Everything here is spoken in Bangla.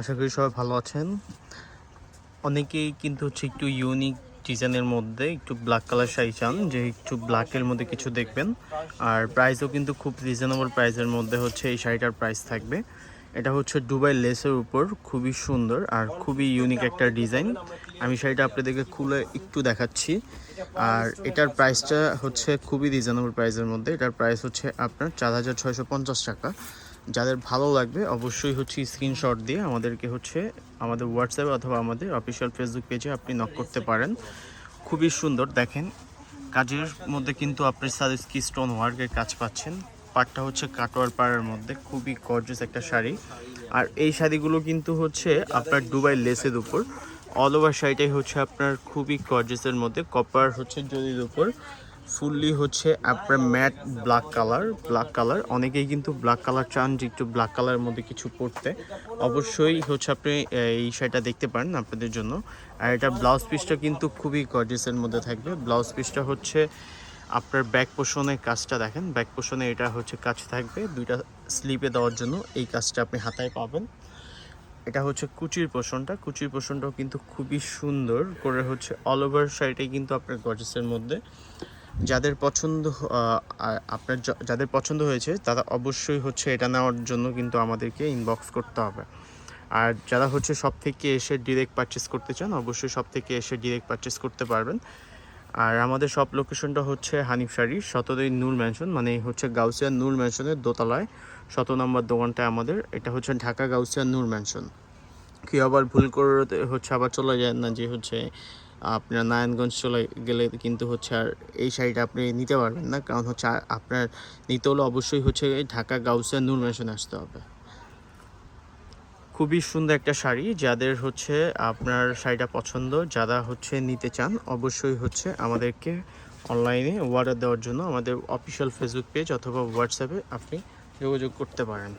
আশা করি সবাই ভালো আছেন। অনেকেই কিন্তু হচ্ছে একটু ইউনিক ডিজাইনের মধ্যে একটু ব্ল্যাক কালার শাড়ি চান, যে একটু ব্ল্যাকের মধ্যে কিছু দেখবেন। আর প্রাইসও কিন্তু খুব রিজনেবল প্রাইসের মধ্যে হচ্ছে এই শাড়িটার প্রাইস থাকবে। এটা হচ্ছে দুবাই লেসের উপর, খুবই সুন্দর আর খুবই ইউনিক একটা ডিজাইন আমি শাড়িটা আপনাদেরকে খুলে একটু দেখাচ্ছি। আর এটার প্রাইসটা হচ্ছে খুবই রিজনেবল প্রাইসের মধ্যে। এটার প্রাইস হচ্ছে আপনার চার হাজার ছয়শো পঞ্চাশ টাকা। যাদের ভালো লাগবে, অবশ্যই হচ্ছে স্ক্রিনশট দিয়ে আমাদেরকে হচ্ছে আমাদের হোয়াটসঅ্যাপে অথবা আমাদের অফিসিয়াল ফেসবুক পেজে আপনি নক করতে পারেন। খুবই সুন্দর, দেখেন। কাজের মধ্যে কিন্তু আপনি সাদিস্কি স্টোন ওয়ার্কের কাজ পাচ্ছেন। পাটটা হচ্ছে কাটোয়ার পাড়ের মধ্যে, খুবই গর্জিয়াস একটা শাড়ি। আর এই শাড়িগুলো কিন্তু হচ্ছে আপনার দুবাই লেসের উপর। অল ওভার শাড়িটাই হচ্ছে আপনার খুবই গর্জিয়াসের মধ্যে কপার হচ্ছে জরির উপর। ফুললি হচ্ছে আপনার matte black colour black colour. অনেকেই কিন্তু ব্ল্যাক কালার চান যে একটু ব্ল্যাক কালারের মধ্যে কিছু পড়তে অবশ্যই হচ্ছে আপনি এই শাড়িটা দেখতে পারেন আপনাদের জন্য। আর এটা ব্লাউজ পিসটা কিন্তু খুবই গর্জিয়াসের মধ্যে থাকবে। ব্লাউজ পিসটা হচ্ছে আপনার ব্যাক পোষণের কাজটা দেখেন। ব্যাক পোষণে এটা হচ্ছে কাজ থাকবে দুইটা স্লিপে দেওয়ার জন্য। এই কাজটা আপনি হাতায় পাবেন। এটা হচ্ছে কুচির পোষণটা কুচির পোষণটাও কিন্তু খুবই সুন্দর করে হচ্ছে অল ওভার শাড়িটাই কিন্তু আপনার গর্জেসের মধ্যে। যাদের পছন্দ আপনার যাদের পছন্দ হয়েছে, তারা অবশ্যই হচ্ছে এটা নেওয়ার জন্য কিন্তু আমাদেরকে ইনবক্স করতে হবে। আর যারা হচ্ছে সব থেকে এসে ডিরেক্ট পারচেস করতে চান, অবশ্যই সব থেকে এসে ডিরেক্ট পারচেস করতে পারবেন। আর আমাদের সব লোকেশনটা হচ্ছে হানিফ শাড়ি সতদই নূর ম্যানশন মানে হচ্ছে গাউসিয়া নূর ম্যানশনের দোতলায়। শত নম্বর দোকানটা আমাদের, এটা হচ্ছে ঢাকা গাউসিয়া নূর ম্যানশন কেউ আবার ভুল করে হচ্ছে আবার চলে যায় না যে হচ্ছে আপনার নারায়ণগঞ্জ চলে গেলে কিন্তু হচ্ছে আর এই শাড়িটা আপনি নিতে পারবেন না। কারণ হচ্ছে আপনার নিতে হলে অবশ্যই হচ্ছে ঢাকা গাউসিয়া নূর ম্যানশনে আসতে হবে। খুবই সুন্দর একটা শাড়ি। যাদের হচ্ছে আপনার শাড়িটা পছন্দ, যারা হচ্ছে নিতে চান, অবশ্যই হচ্ছে আমাদেরকে অনলাইনে অর্ডার দেওয়ার জন্য আমাদের অফিসিয়াল ফেসবুক পেজ অথবা হোয়াটসঅ্যাপে আপনি যোগাযোগ করতে পারেন।